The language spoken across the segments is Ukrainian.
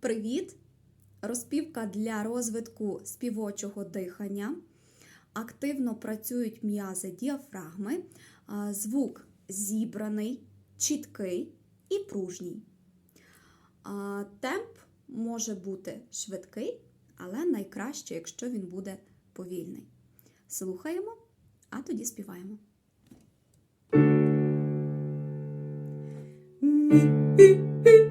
Привіт! Розпівка для розвитку співочого дихання. Активно працюють м'язи діафрагми. Звук зібраний, чіткий і пружній. Темп може бути швидкий, але найкраще, якщо він буде повільний. Слухаємо, а тоді співаємо. Я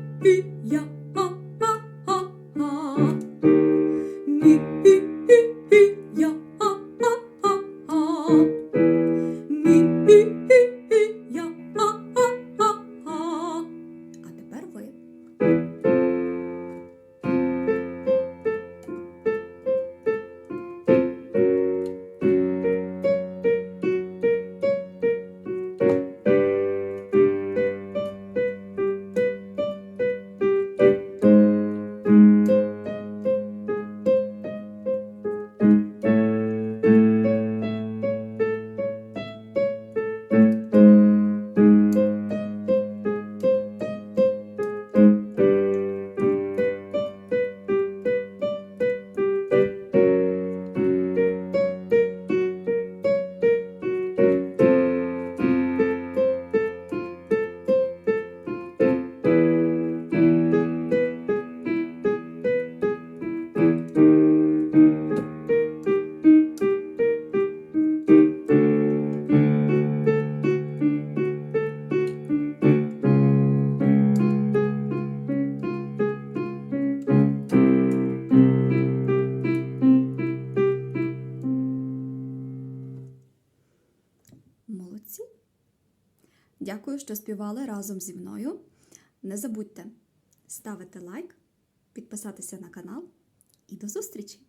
Молодці. Дякую, що співали разом зі мною. Не забудьте ставити лайк, підписатися на канал і до зустрічі!